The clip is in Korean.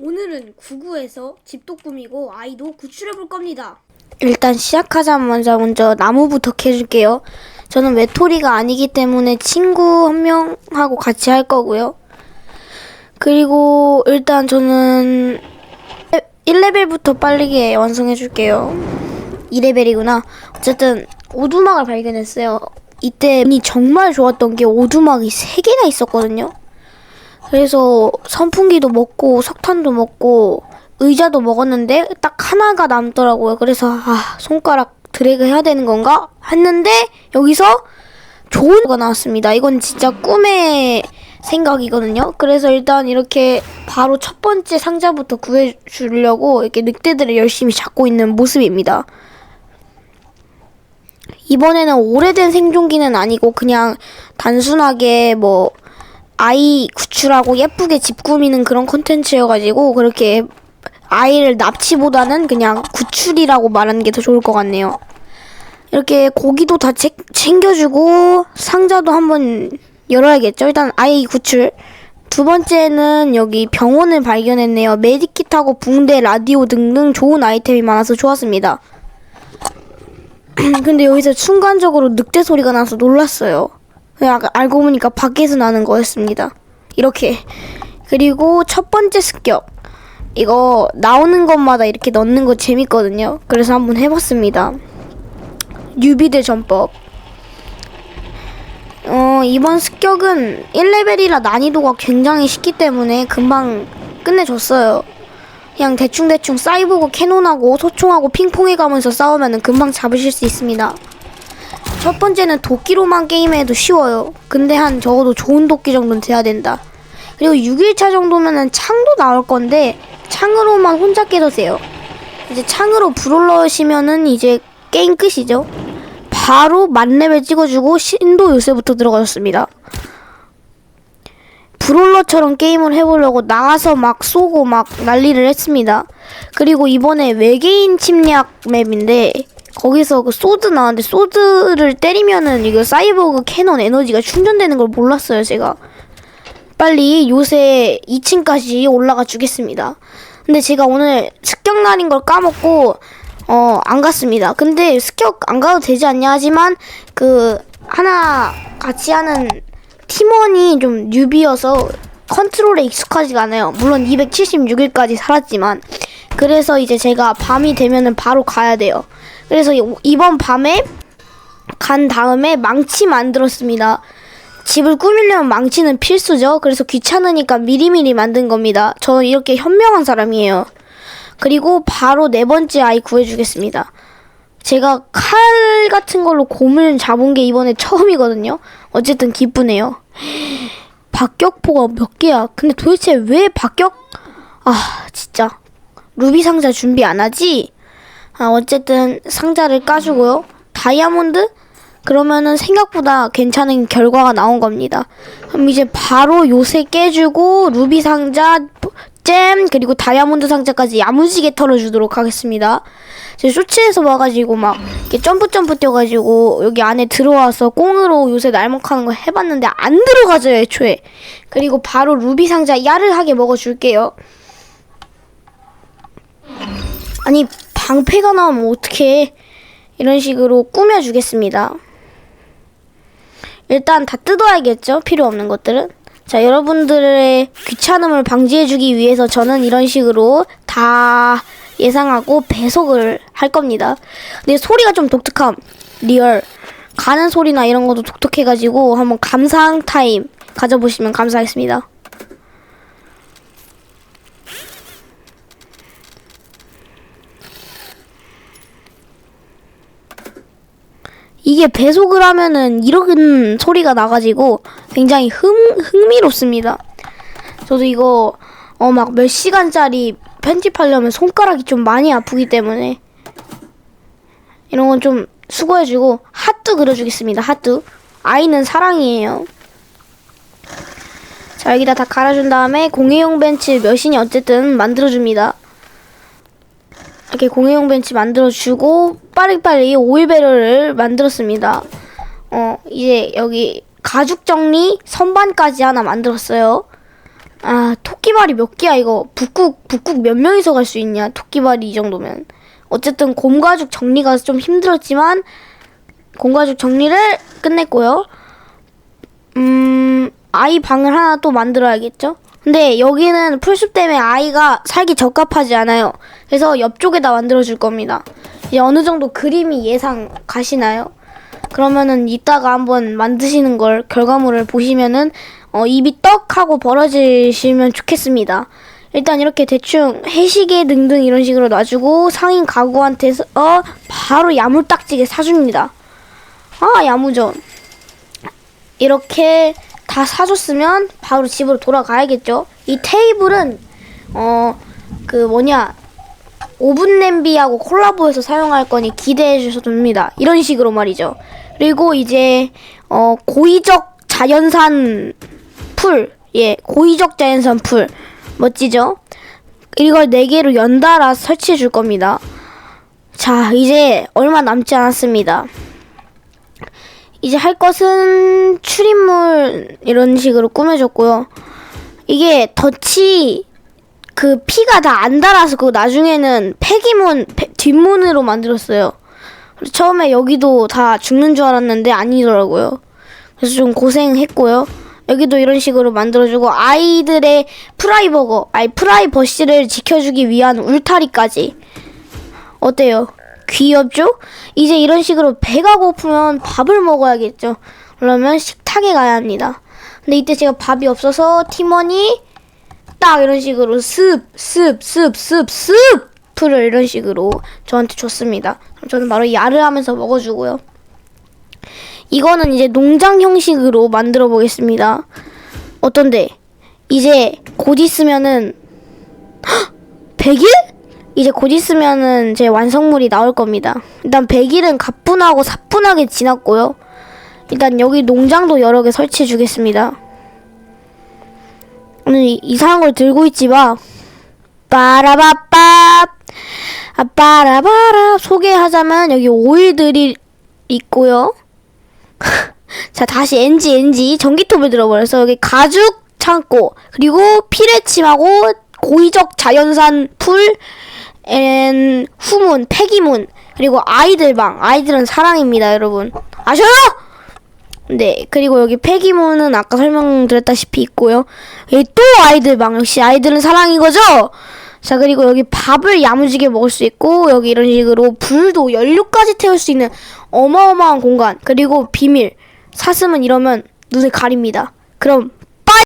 오늘은 구구에서 집도 꾸미고 아이도 구출해 볼 겁니다. 일단 시작하자마자 먼저 나무부터 캐줄게요. 저는 외톨이가 아니기 때문에 친구 한 명하고 같이 할 거고요. 그리고 일단 저는 1레벨부터 빠르게 완성해 줄게요. 2레벨이구나. 어쨌든 오두막을 발견했어요. 이때 운이 정말 좋았던 게 오두막이 3개나 있었거든요. 그래서 선풍기도 먹고 석탄도 먹고 의자도 먹었는데 딱 하나가 남더라고요. 그래서 아 손가락 드래그 해야 되는 건가 했는데 여기서 좋은 거가 나왔습니다. 이건 진짜 꿈의 생각이거든요. 그래서 일단 이렇게 바로 첫 번째 상자부터 구해주려고 이렇게 늑대들을 열심히 잡고 있는 모습입니다. 이번에는 오래된 생존기는 아니고 그냥 단순하게 뭐 아이 구출하고 예쁘게 집 꾸미는 그런 컨텐츠여가지고 그렇게 아이를 납치보다는 그냥 구출이라고 말하는 게 더 좋을 것 같네요. 이렇게 고기도 다 챙- 챙겨주고 상자도 한번 열어야겠죠. 일단 아이 구출. 두 번째는 여기 병원을 발견했네요. 메디킷하고 붕대, 라디오 등등 좋은 아이템이 많아서 좋았습니다. 근데 여기서 순간적으로 늑대 소리가 나서 놀랐어요. 알고 보니까 밖에서 나는 거였습니다. 이렇게. 그리고 첫 번째 습격. 이거 나오는 것마다 이렇게 넣는 거 재밌거든요. 그래서 한번 해봤습니다. 뉴비들 전법. 어, 이번 습격은 1레벨이라 난이도가 굉장히 쉽기 때문에 금방 끝내줬어요. 그냥 대충대충 사이보그 캐논하고 소총하고 핑퐁해 가면서 싸우면 금방 잡으실 수 있습니다. 첫 번째는 도끼로만 게임해도 쉬워요. 근데 한 적어도 좋은 도끼 정도는 돼야 된다. 그리고 6일차 정도면은 창도 나올 건데 창으로만 혼자 깨도 돼요. 이제 창으로 불을 넣으시면은 이제 게임 끝이죠. 바로 만렙을 찍어주고 신도 요새부터 들어가셨습니다. 브롤러처럼 게임을 해보려고 나가서 막 쏘고 막 난리를 했습니다. 그리고 이번에 외계인 침략 맵인데 거기서 그 소드 나왔는데 소드를 때리면은 이거 사이버그 캐논 에너지가 충전되는 걸 몰랐어요 제가. 빨리 요새 2층까지 올라가 주겠습니다. 근데 제가 오늘 습격 날인 걸 까먹고 어 안 갔습니다. 근데 습격 안 가도 되지 않냐 하지만 그 하나 같이 하는 팀원이 좀 뉴비여서 컨트롤에 익숙하지가 않아요. 물론 276일까지 살았지만 그래서 이제 제가 밤이 되면은 바로 가야 돼요. 그래서 이- 이번 밤에 간 다음에 망치 만들었습니다. 집을 꾸미려면 망치는 필수죠. 그래서 귀찮으니까 미리미리 만든 겁니다. 저 이렇게 현명한 사람이에요. 그리고 바로 네 번째 아이 구해주겠습니다. 제가 칼 같은 걸로 곰을 잡은 게 이번에 처음이거든요. 어쨌든 기쁘네요. 박격포가 몇 개야? 근데 도대체 왜 박격? 아, 진짜. 루비 상자 준비 안 하지? 아, 어쨌든 상자를 까주고요. 다이아몬드? 그러면은 생각보다 괜찮은 결과가 나온 겁니다. 그럼 이제 바로 요새 깨주고 루비 상자 잼 그리고 다이아몬드 상자까지 야무지게 털어주도록 하겠습니다. 제 쇼츠에서 와가지고 막 이렇게 점프 점프 뛰어가지고 여기 안에 들어와서 꽁으로 요새 날먹하는 거 해봤는데 안 들어가져요 애초에. 그리고 바로 루비 상자 야르하게 먹어줄게요. 아니 방패가 나오면 어떡해? 이런 식으로 꾸며주겠습니다. 일단 다 뜯어야겠죠? 필요 없는 것들은? 자 여러분들의 귀찮음을 방지해주기 위해서 저는 이런 식으로 다 예상하고 배속을 할 겁니다. 근데 소리가 좀 독특함. 리얼. 가는 소리나 이런 것도 독특해가지고 한번 감상 타임 가져보시면 감사하겠습니다 이게 배속을 하면은 이런 소리가 나가지고 굉장히 흥, 흥미롭습니다. 저도 이거 어 막 몇 시간짜리 편집하려면 손가락이 좀 많이 아프기 때문에 이런 건 좀 수고해주고 핫도 그려주겠습니다. 핫도 아이는 사랑이에요. 자 여기다 다 갈아준 다음에 공예용 벤치 몇이니 어쨌든 만들어줍니다. 이렇게 공예용 벤치 만들어주고 빠리빠리 오일배럴을 만들었습니다. 어 이제 여기 가죽 정리 선반까지 하나 만들었어요. 아 토끼발이 몇 개야 이거? 북극 북극 몇 명이서 갈 수 있냐? 토끼발이 이 정도면. 어쨌든 곰가죽 정리가 좀 힘들었지만 곰가죽 정리를 끝냈고요. 음 아이 방을 하나 또 만들어야겠죠 근데 여기는 풀숲 때문에 아이가 살기 적합하지 않아요 그래서 옆쪽에다 만들어 줄 겁니다 이제 어느 정도 그림이 예상 가시나요? 그러면은 이따가 한번 만드시는 걸 결과물을 보시면은 어, 입이 떡 하고 벌어지시면 좋겠습니다. 일단 이렇게 대충 해시계 등등 이런 식으로 놔주고 상인 가구한테서 어, 바로 야물딱지게 사줍니다. 아 야무전. 이렇게 다 사줬으면 바로 집으로 돌아가야겠죠. 이 테이블은 어 그 뭐냐 오븐 냄비하고 콜라보해서 사용할 거니 기대해 주셔도 됩니다. 이런 식으로 말이죠. 그리고 이제 어 고의적 자연산 풀, 예, 고의적 자연산 풀 멋지죠? 이걸 네 개로 연달아 설치해 줄 겁니다. 자, 이제 얼마 남지 않았습니다. 이제 할 것은 출입문 이런 식으로 꾸며줬고요. 이게 덫이 그 피가 다 안 달아서 그 나중에는 폐기문 폐- 뒷문으로 만들었어요. 처음에 여기도 다 죽는 줄 알았는데 아니더라고요. 그래서 좀 고생했고요. 여기도 이런 식으로 만들어주고 아이들의 프라이버거, 아니 프라이버시를 지켜주기 위한 울타리까지 어때요? 귀엽죠? 이제 이런 식으로 배가 고프면 밥을 먹어야겠죠. 그러면 식탁에 가야 합니다. 근데 이때 제가 밥이 없어서 팀원이 딱 이런 식으로 습, 습, 습, 습, 습을 이런 식으로 저한테 줬습니다. 저는 바로 야르하면서 먹어주고요. 이거는 이제 농장 형식으로 만들어 보겠습니다. 어떤데? 이제 곧 있으면은 100일? 이제 곧 있으면은 제 완성물이 나올 겁니다. 일단 100일은 가뿐하고 사뿐하게 지났고요. 일단 여기 농장도 여러 개 설치해 주겠습니다. 오늘 이- 이상한 걸 들고 있지 마. 빠라바빠. 아, 빠라바라. 소개하자면 여기 오일들이 있고요. 자, 다시 NG, NG. 전기톱을 들어버려서 여기 가죽 창고, 그리고 피레침하고 고의적 자연산 풀, 앤 후문, 폐기문, 그리고 아이들 방. 아이들은 사랑입니다, 여러분. 아셔요? 네, 그리고 여기 폐기문은 아까 설명드렸다시피 있고요. 여기 또 아이들 방. 역시 아이들은 사랑인 거죠? 자, 그리고 여기 밥을 야무지게 먹을 수 있고, 여기 이런 식으로 불도 연료까지 태울 수 있는 어마어마한 공간. 그리고 비밀. 사슴은 이러면 눈을 가립니다. 그럼